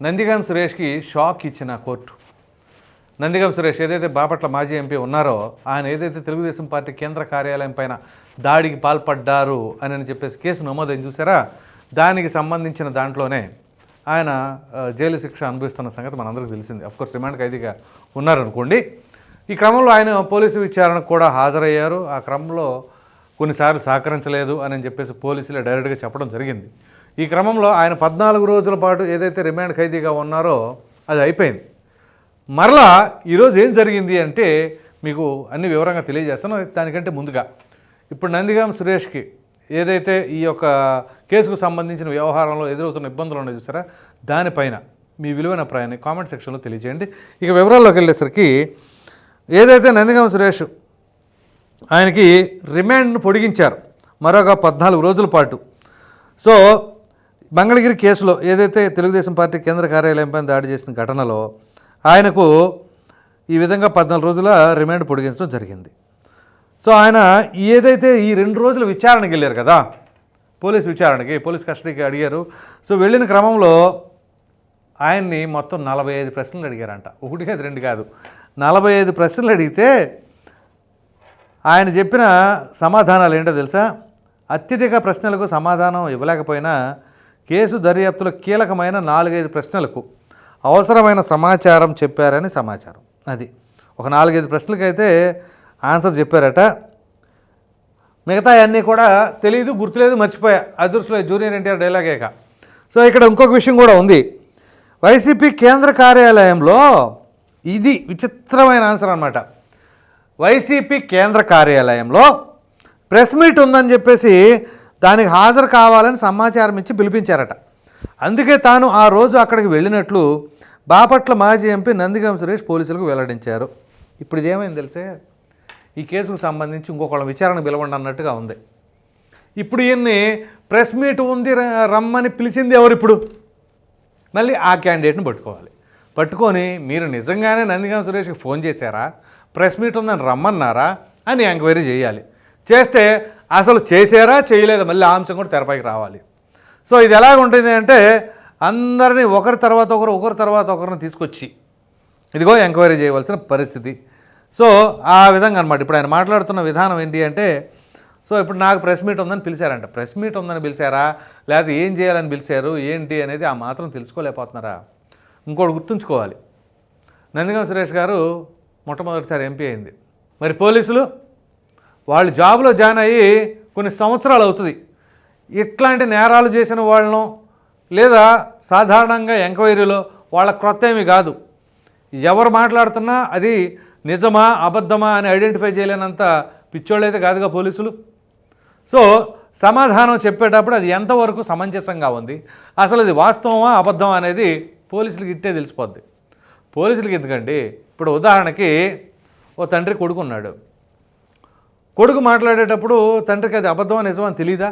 నందిగాం సురేష్కి షాక్ ఇచ్చిన కోర్టు. నందిగం సురేష్ ఏదైతే బాపట్ల మాజీ ఎంపీ ఉన్నారో ఆయన ఏదైతే తెలుగుదేశం పార్టీ కేంద్ర కార్యాలయం పైన దాడికి పాల్పడ్డారు అని అని చెప్పేసి కేసు నమోదైంది చూసారా? దానికి సంబంధించిన దాంట్లోనే ఆయన జైలు శిక్ష అనుభవిస్తున్న సంగతి మనందరికీ తెలిసింది. అఫ్కోర్స్ రిమాండ్ ఖైదీగా ఉన్నారనుకోండి. ఈ క్రమంలో ఆయన పోలీసు విచారణకు కూడా హాజరయ్యారు. ఆ క్రమంలో కొన్నిసార్లు సహకరించలేదు అని చెప్పేసి పోలీసులే డైరెక్ట్గా చెప్పడం జరిగింది. ఈ క్రమంలో ఆయన పద్నాలుగు రోజుల పాటు ఏదైతే రిమాండ్ ఖైదీగా ఉన్నారో అది అయిపోయింది. మరలా ఈరోజు ఏం జరిగింది అంటే మీకు అన్ని వివరంగా తెలియజేస్తాను. దానికంటే ముందుగా ఇప్పుడు నందిగాం సురేష్కి ఏదైతే ఈ యొక్క కేసుకు సంబంధించిన వ్యవహారంలో ఎదురవుతున్న ఇబ్బందులు ఉన్నాయో చూసారా? దానిపైన మీ విలువైన అభిప్రాయాన్ని కామెంట్ సెక్షన్లో తెలియజేయండి. ఇక వివరాల్లోకి వెళ్ళేసరికి ఏదైతే నందిగాం సురేష్ ఆయనకి రిమాండ్ను పొడిగించారు మరొక పద్నాలుగు రోజుల పాటు. సో మంగళగిరి కేసులో ఏదైతే తెలుగుదేశం పార్టీ కేంద్ర కార్యాలయంపై దాడి చేసిన ఘటనలో ఆయనకు ఈ విధంగా పద్నాలుగు రోజుల రిమాండ్ పొడిగించడం జరిగింది. సో ఆయన ఏదైతే ఈ రెండు రోజులు విచారణకి వెళ్ళారు కదా పోలీస్ విచారణకి పోలీస్ కస్టడీకి అడిగారు. సో వెళ్ళిన క్రమంలో ఆయన్ని మొత్తం నలభై ఐదు ప్రశ్నలు అడిగారంట. ఒకటి కాదు రెండు కాదు. నలభై ఐదు ప్రశ్నలు అడిగితే ఆయన చెప్పిన సమాధానాలు ఏంటో తెలుసా? అత్యధిక ప్రశ్నలకు సమాధానం ఇవ్వలేకపోయినా కేసు దర్యాప్తులో కీలకమైన నాలుగైదు ప్రశ్నలకు అవసరమైన సమాచారం చెప్పారని సమాచారం. అది. ఒక నాలుగైదు ప్రశ్నలకైతే ఆన్సర్ చెప్పారట. మిగతా అన్నీ కూడా తెలియదు గుర్తులేదు మర్చిపోయా. అదృష్టలో జూనియర్ ఎన్టీఆర్ డైలాగేక సో ఇక్కడ ఇంకొక విషయం కూడా ఉంది. వైసీపీ కేంద్ర కార్యాలయంలో ఇది విచిత్రమైన ఆన్సర్ అనమాట వైసీపీ కేంద్ర కార్యాలయంలో ప్రెస్ మీట్ ఉందని చెప్పేసి దానికి హాజరు కావాలని సమాచారం ఇచ్చి పిలిపించారట. అందుకే తాను ఆ రోజు అక్కడికి వెళ్ళినట్లు బాపట్ల మాజీ ఎంపీ నందిగం సురేష్ పోలీసులకు వెల్లడించారు. ఇప్పుడు ఇదేమైంది తెలిసే? ఈ కేసుకు సంబంధించి ఇంకొకళ్ళ విచారణ పిలవండి అన్నట్టుగా ఉంది. ఇప్పుడు ఈయన్ని ప్రెస్ మీట్ ఉంది రమ్మని పిలిచింది ఎవరు ఇప్పుడు? మళ్ళీ ఆ క్యాండిడేట్ని పట్టుకోవాలి. పట్టుకొని మీరు నిజంగానే నందిగం సురేష్కి ఫోన్ చేశారా? ప్రెస్ మీట్ ఉందని రమ్మన్నారా? అని ఎంక్వైరీ చేయాలి. చేస్తే అసలు చేశారా చేయలేదా మళ్ళీ ఆ అంశం కూడా తెరపైకి రావాలి. సో ఇది ఎలా ఉంటుంది అంటే అందరినీ ఒకరి తర్వాత ఒకరు ఒకరి తర్వాత ఒకరిని తీసుకొచ్చి ఇదిగో ఎంక్వైరీ చేయవలసిన పరిస్థితి. సో ఆ విధంగా అనమాట ఇప్పుడు ఆయన మాట్లాడుతున్న విధానం ఏంటి అంటే సో ఇప్పుడు నాకు ప్రెస్ మీట్ ఉందని పిలిచారంట. ప్రెస్ మీట్ ఉందని పిలిచారా? లేకపోతే ఏం చేయాలని పిలిచారు? ఏంటి అనేది ఆ మాత్రం తెలుసుకోలేకపోతున్నారా? ఇంకోటి గుర్తుంచుకోవాలి. నందిగం సురేష్ గారు మొట్టమొదటిసారి ఎంపీ అయింది. మరి పోలీసులు? వాళ్ళు జాబ్లో జాయిన్ అయ్యి కొన్ని సంవత్సరాలు అవుతుంది. ఇట్లాంటి నేరాలు చేసిన వాళ్ళను లేదా సాధారణంగా ఎంక్వైరీలో వాళ్ళ క్రొత్త ఏమీ కాదు. ఎవరు మాట్లాడుతున్నా అది నిజమా అబద్ధమా అని ఐడెంటిఫై చేయలేనంత పిచ్చోళ్ళైతే కాదుగా పోలీసులు. సో సమాధానం చెప్పేటప్పుడు అది ఎంతవరకు సమంజసంగా ఉంది? అసలు అది వాస్తవమా అబద్ధమా అనేది పోలీసులకి ఇట్టే తెలిసిపోద్ది. పోలీసులకి ఎందుకండి? ఇప్పుడు ఉదాహరణకి ఓ తండ్రి కొడుకున్నాడు. కొడుకు మాట్లాడేటప్పుడు తండ్రికి అది అబద్ధం నిజం అని తెలీదా?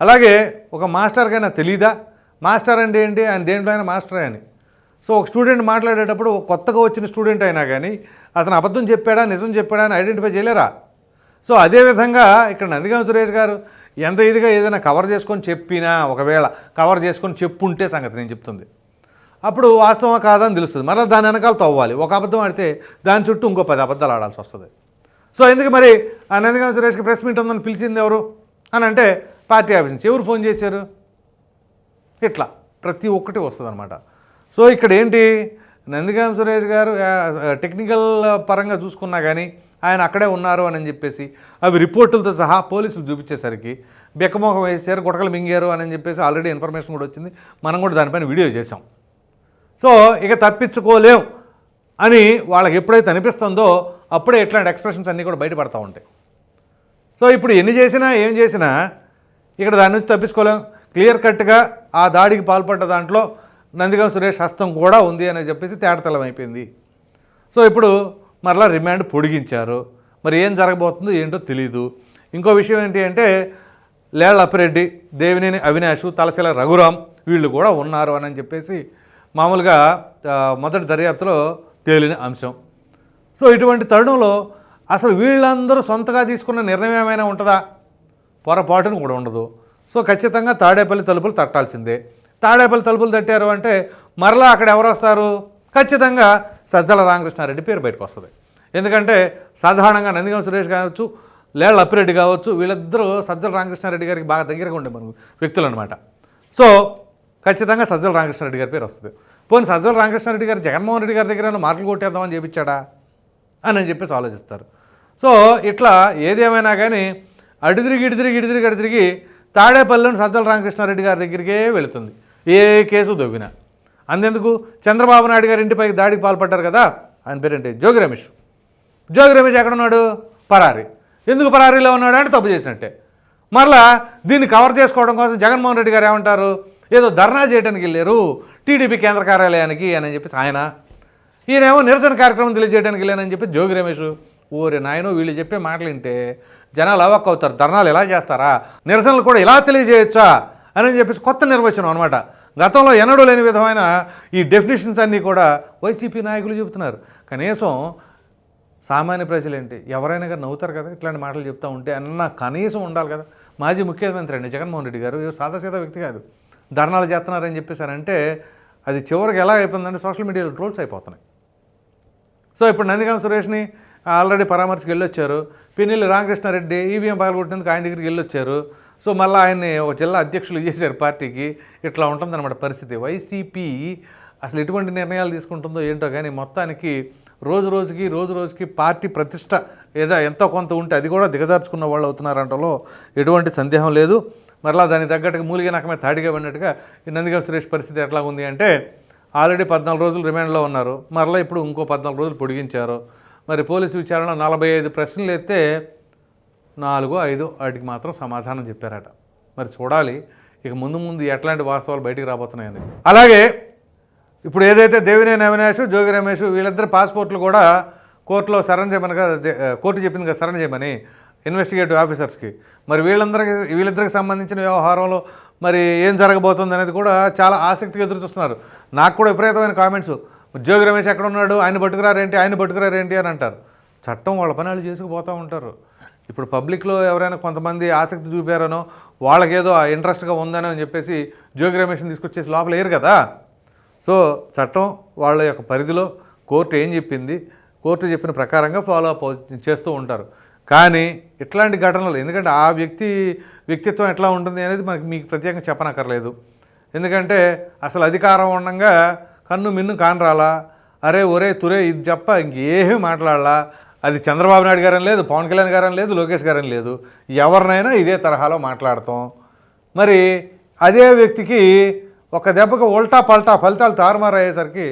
అలాగే ఒక మాస్టర్కైనా తెలీదా? మాస్టర్ అంటే ఏంటి? ఆయన దేంట్లో అయినా మాస్టరే అని. సో ఒక స్టూడెంట్ మాట్లాడేటప్పుడు కొత్తగా వచ్చిన స్టూడెంట్ అయినా కానీ అతను అబద్ధం చెప్పాడా నిజం చెప్పాడా అని ఐడెంటిఫై చేయలేరా? సో అదేవిధంగా ఇక్కడ నందిగం సురేష్ గారు ఎంత ఇదిగా ఏదైనా కవర్ చేసుకొని చెప్పినా ఒకవేళ కవర్ చేసుకొని చెప్పుంటే సంగతి నేను చెప్తుంది. అప్పుడు వాస్తవం కాదని తెలుస్తుంది. మరలా దాని వెనకాల తవ్వాలి. ఒక అబద్ధం ఆడితే దాని చుట్టూ ఇంకో పది అబద్ధాలు ఆడాల్సి వస్తుంది. సో ఎందుకు మరి ఆ సురేష్కి ప్రెస్ మీట్ ఉందని పిలిచింది ఎవరు? అని అంటే పార్టీ ఆఫీస్ నుంచి. ఎవరు ఫోన్ చేశారు? ఇట్లా. ప్రతి ఒక్కటి వస్తుందన్నమాట. సో ఇక్కడ ఏంటి? నందిగామ సురేష్ గారు టెక్నికల్ పరంగా చూసుకున్నా కానీ ఆయన అక్కడే ఉన్నారు అని చెప్పేసి అవి రిపోర్టులతో సహా పోలీసులు చూపించేసరికి బెక్కమోహం వేసారు గుటకలు మింగారు అని చెప్పేసి ఆల్రెడీ ఇన్ఫర్మేషన్ కూడా వచ్చింది. మనం కూడా దానిపైన వీడియో చేసాం సో ఇక తప్పించుకోలేం అని వాళ్ళకి ఎప్పుడైతే అనిపిస్తుందో అప్పుడే ఇట్లాంటి ఎక్స్ప్రెషన్స్ అన్నీ కూడా బయటపడతా ఉంటాయి. సో ఇప్పుడు ఎన్ని చేసినా ఏం చేసినా ఇక్కడ దాని నుంచి తప్పించుకోలేం. క్లియర్ కట్గా ఆ దాడికి పాల్పడ్డ దాంట్లో నందిగం సురేష్ హస్తం కూడా ఉంది అని చెప్పేసి తేటతలం అయిపోయింది. సో ఇప్పుడు మరలా రిమాండ్ పొడిగించారు. మరి ఏం జరగబోతుందో ఏంటో తెలియదు ఇంకో విషయం ఏంటి అంటే లేళ్ళ అప్పిరెడ్డి దేవినేని అవినాష్ తలశీల రఘురాం వీళ్ళు కూడా ఉన్నారు అని చెప్పేసి మామూలుగా మొదటి దర్యాప్తులో తేలిన అంశం. సో ఇటువంటి తరుణంలో అసలు వీళ్ళందరూ సొంతగా తీసుకున్న నిర్ణయం ఏమైనా ఉంటుందా? పొరపాటును కూడా ఉండదు. సో ఖచ్చితంగా తాడేపల్లి తలుపులు తట్టాల్సిందే. తాడేపల్లి తలుపులు తట్టారు అంటే మరలా అక్కడ ఎవరు వస్తారు? ఖచ్చితంగా సజ్జల రామకృష్ణారెడ్డి పేరు బయటకు వస్తుంది. ఎందుకంటే సాధారణంగా నందిగం సురేష్ కావచ్చు లేళ్ళ అప్పిరెడ్డి కావచ్చు వీళ్ళిద్దరూ సజ్జల రామకృష్ణారెడ్డి గారికి బాగా దగ్గరగా ఉండే మన వ్యక్తులు అనమాట సో ఖచ్చితంగా సజ్జల రామకృష్ణారెడ్డి గారి పేరు వస్తుంది. పోనీ సజ్జల రామకృష్ణారెడ్డి గారు జగన్మోహన్ రెడ్డి గారి దగ్గర మార్కులు కొట్టేద్దామని చెప్పించాడా అని అని చెప్పేసి ఆలోచిస్తారు. సో ఇట్లా ఏదేమైనా కానీ అడిదిరిగి ఇడిదిరిగి ఇడిదిరిగి అడిదిరిగి తాడేపల్లిలోని సజ్జల రామకృష్ణారెడ్డి గారి దగ్గరికే వెళుతుంది. ఏ కేసు దొవ్వినా. అందుకు చంద్రబాబు నాయుడు గారి ఇంటిపైకి దాడికి పాల్పడ్డారు కదా? ఆయన పేరేంటి? జోగి రమేష్. జోగి రమేష్ ఎక్కడున్నాడు పరారి. ఎందుకు పరారీలో ఉన్నాడు అంటే తప్పు చేసినట్టే. మరలా దీన్ని కవర్ చేసుకోవడం కోసం జగన్మోహన్ రెడ్డి గారు ఏమంటారు? ఏదో ధర్నా చేయడానికి వెళ్ళారు టీడీపీ కేంద్ర కార్యాలయానికి అని చెప్పేసి ఆయన ఈయనేమో నిరసన కార్యక్రమం తెలియజేయడానికి లేనని చెప్పి జోగి రమేష్ ఓరే నాయనో వీళ్ళు చెప్పే మాటలు వింటే జనాలు అవాక్ అవుతారు. ధర్నాలు ఎలా చేస్తారా? నిరసనలు కూడా ఇలా తెలియజేయొచ్చా? అని చెప్పేసి కొత్త నిర్వచనం అనమాట గతంలో ఎన్నడూ లేని విధమైన ఈ డెఫినేషన్స్ అన్నీ కూడా వైసీపీ నాయకులు చెబుతున్నారు. కనీసం సామాన్య ప్రజలేంటి? ఎవరైనా కానీ నవ్వుతారు కదా ఇట్లాంటి మాటలు చెప్తూ ఉంటే అన్న కనీసం ఉండాలి కదా. మాజీ ముఖ్యమంత్రి అండి జగన్మోహన్ రెడ్డి గారు సాదాసీదా వ్యక్తి కాదు. ధర్నాలు చేస్తున్నారని చెప్పేసారంటే అది చివరికి ఎలా అయిపోయిందంటే సోషల్ మీడియాలో ట్రోల్స్ అయిపోతున్నాయి. సో ఇప్పుడు నందిగామ సురేష్ని ఆల్రెడీ పరామర్శకు వెళ్ళొచ్చారు. పిన్నెల్లి రామకృష్ణారెడ్డి ఈవీఎం పగలగొట్టేందుకు ఆయన దగ్గరికి వెళ్ళొచ్చారు. సో మళ్ళీ ఆయన్ని ఒక జిల్లా అధ్యక్షులు చేశారు పార్టీకి. ఇట్లా ఉంటుందన్నమాట పరిస్థితి. వైసీపీ అసలు ఎటువంటి నిర్ణయాలు తీసుకుంటుందో ఏంటో కానీ మొత్తానికి రోజు రోజుకి రోజు రోజుకి పార్టీ ప్రతిష్ట ఏదో ఎంతో కొంత ఉంటే అది కూడా దిగజార్చుకున్న వాళ్ళు అవుతున్నారంటలో ఎటువంటి సందేహం లేదు. మరలా దానికి తగ్గట్టుగా మూలిగా నకమే తాడిగా ఉన్నట్టుగా ఈ నందిగామ సురేష్ పరిస్థితి ఎట్లా ఉంది అంటే ఆల్రెడీ పద్నాలుగు రోజులు రిమాండ్లో ఉన్నారు. మరలా ఇప్పుడు ఇంకో పద్నాలుగు రోజులు పొడిగించారు. మరి పోలీసు విచారణ నలభై ఐదు ప్రశ్నలు ఎత్తే నాలుగు ఐదు వాటికి మాత్రం సమాధానం చెప్పారట. మరి చూడాలి. ఇక ముందు ముందు ఎట్లాంటి వాస్తవాలు బయటికి రాబోతున్నాయని అలాగే ఇప్పుడు ఏదైతే దేవినేని అవినాష్ జోగి రమేష్ వీళ్ళిద్దరు పాస్పోర్ట్లు కూడా కోర్టులో సరెండర్ చేయమని కోర్టు చెప్పింది కదా సరెండర్ చేయమని ఇన్వెస్టిగేటివ్ ఆఫీసర్స్కి మరి వీళ్ళందరికీ వీళ్ళిద్దరికి సంబంధించిన వ్యవహారంలో మరి ఏం జరగబోతుంది అనేది కూడా చాలా ఆసక్తిగా ఎదురు చూస్తున్నారు. నాకు కూడా విపరీతమైన కామెంట్స్ జోగి రమేష్ ఎక్కడ ఉన్నాడు? ఆయన పట్టుకురారేంటి ఆయన పట్టుకురారేంటి అని అంటారు. చట్టం వాళ్ళ పని వాళ్ళు చేసుకుపోతూ ఉంటారు. ఇప్పుడు పబ్లిక్లో ఎవరైనా కొంతమంది ఆసక్తి చూపారనో వాళ్ళకేదో ఇంట్రెస్ట్గా ఉందని అని చెప్పేసి జోగి రమేష్ని తీసుకొచ్చేసి లోపల వేయరు కదా? సో చట్టం వాళ్ళ యొక్క పరిధిలో కోర్టు ఏం చెప్పింది? కోర్టు చెప్పిన ప్రకారంగా ఫాలో అప్ చేస్తూ ఉంటారు. కానీ ఇట్లాంటి ఘటనలు ఎందుకంటే ఆ వ్యక్తి వ్యక్తిత్వం ఎట్లా ఉంటుంది అనేది మనకి మీకు ప్రత్యేకంగా చెప్పనక్కర్లేదు. ఎందుకంటే అసలు అధికారం ఉండగా కన్ను మిన్ను కానరాలా? అరే ఒరే తురే ఇది చెప్ప ఇంకేమీ మాట్లాడాలా? అది చంద్రబాబు నాయుడు గారని లేదు పవన్ కళ్యాణ్ గారని లేదు లోకేష్ గారని లేదు. ఎవరినైనా ఇదే తరహాలో మాట్లాడతాం. మరి అదే వ్యక్తికి ఒక దెబ్బకు ఉల్టా పల్టా ఫలితాలు తారుమారు అయ్యేసరికి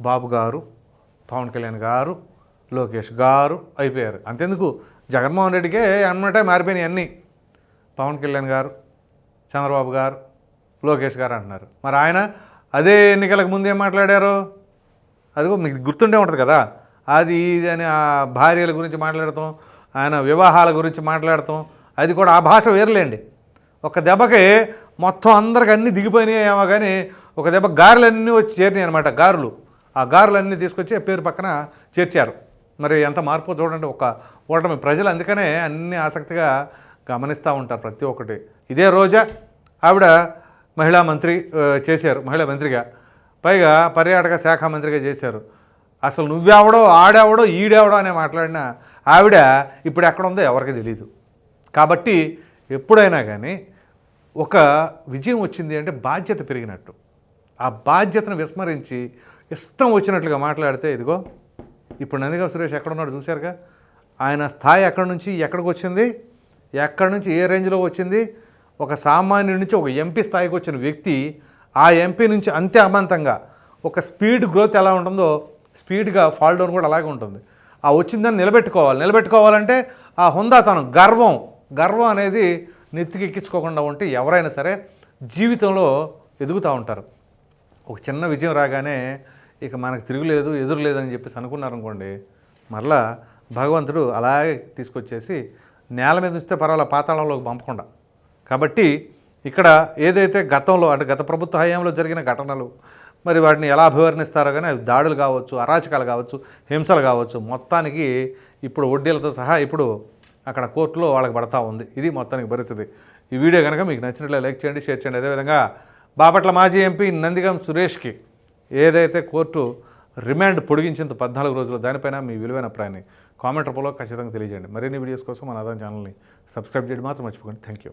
బాబు గారు పవన్ కళ్యాణ్ గారు లోకేష్ గారు అయిపోయారు. అంతెందుకు? జగన్మోహన్ రెడ్డికే అన్నమాటే మారిపోయినాయి అన్నీ. పవన్ కళ్యాణ్ గారు చంద్రబాబు గారు లోకేష్ గారు అంటున్నారు. మరి ఆయన అదే ఎన్నికలకు ముందు ఏం మాట్లాడారు? అదిగో మీకు గుర్తుండే ఉంటుంది కదా. అది ఇది అని ఆ భార్యల గురించి మాట్లాడతాం ఆయన వివాహాల గురించి మాట్లాడతాం. అది కూడా ఆ భాష వేరులేండి. ఒక దెబ్బకి మొత్తం అందరికి అన్నీ దిగిపోయినాయి ఏమో కానీ ఒక దెబ్బ గారెలన్నీ వచ్చి చేరినాయి అనమాట గారులు. ఆ గారెలన్నీ తీసుకొచ్చి ఆ పేరు పక్కన చేర్చారు. మరి ఎంత మార్పు చూడండి ఒక ఓటమి. ప్రజలు అందుకనే అన్ని ఆసక్తిగా గమనిస్తూ ఉంటారు ప్రతి ఒక్కటి. ఇదే రోజా ఆవిడ మహిళా మంత్రి చేశారు మహిళా మంత్రిగా. పైగా పర్యాటక శాఖ మంత్రిగా చేశారు. అసలు నువ్వెవడో ఆడెవడో ఈడెవడో అనే మాట్లాడిన ఆవిడ ఇప్పుడు ఎక్కడ ఉందో ఎవరికి తెలియదు కాబట్టి ఎప్పుడైనా కానీ ఒక విజయం వచ్చింది అంటే బాధ్యత పెరిగినట్టు. ఆ బాధ్యతను విస్మరించి ఇష్టం వచ్చినట్లుగా మాట్లాడితే ఇదిగో ఇప్పుడు నందిగా సురేష్ ఎక్కడ ఉన్నాడు చూశారుగా? ఆయన స్థాయి ఎక్కడి నుంచి ఎక్కడికి వచ్చింది? ఎక్కడి నుంచి ఏ రేంజ్లో వచ్చింది? ఒక సామాన్యుడి నుంచి ఒక ఎంపీ స్థాయికి వచ్చిన వ్యక్తి ఆ ఎంపీ నుంచి అంతే అమాంతంగా ఒక స్పీడ్ గ్రోత్ ఎలా ఉంటుందో స్పీడ్గా ఫాల్ డౌన్ కూడా అలాగే ఉంటుంది. ఆ వచ్చిందని నిలబెట్టుకోవాలి. నిలబెట్టుకోవాలంటే ఆ హుందాతనం గర్వం. గర్వం అనేది నెత్తికి ఎక్కించుకోకుండా ఉంటే ఎవరైనా సరే జీవితంలో ఎదుగుతూ ఉంటారు. ఒక చిన్న విజయం రాగానే ఇక మనకు తిరుగులేదు ఎదురులేదని చెప్పేసి అనుకున్నారనుకోండి మరలా భగవంతుడు అలాగే తీసుకొచ్చేసి నేల మీద ఉంచితే పర్వాలే పాతాళంలోకి పంపకుండా. కాబట్టి ఇక్కడ ఏదైతే గతంలో అంటే గత ప్రభుత్వ హయాంలో జరిగిన ఘటనలు మరి వాటిని ఎలా అభివర్ణిస్తారో కానీ అవి దాడులు కావచ్చు అరాచకాలు కావచ్చు హింసలు కావచ్చు మొత్తానికి ఇప్పుడు వడ్డీలతో సహా ఇప్పుడు అక్కడ కోర్టులో వాళ్ళకి పడతా ఉంది. ఇది మొత్తానికి పరిస్థితి. ఈ వీడియో కనుక మీకు నచ్చినట్లే లైక్ చేయండి షేర్ చేయండి. అదేవిధంగా బాపట్ల మాజీ ఎంపీ నందిగం సురేష్కి ఏదైతే కోర్టు రిమాండ్ పొడిగించింది పద్నాలుగు రోజులు దానిపైన మీ విలువైన అభిప్రాయాన్ని కామెంట్ రూపంలో ఖచ్చితంగా తెలియజేయండి. మరిన్ని వీడియోస్ కోసం మన అదన ఛానల్ని సబ్స్క్రైబ్ చేయడం. మాత్రం మర్చిపోకండి. Thank you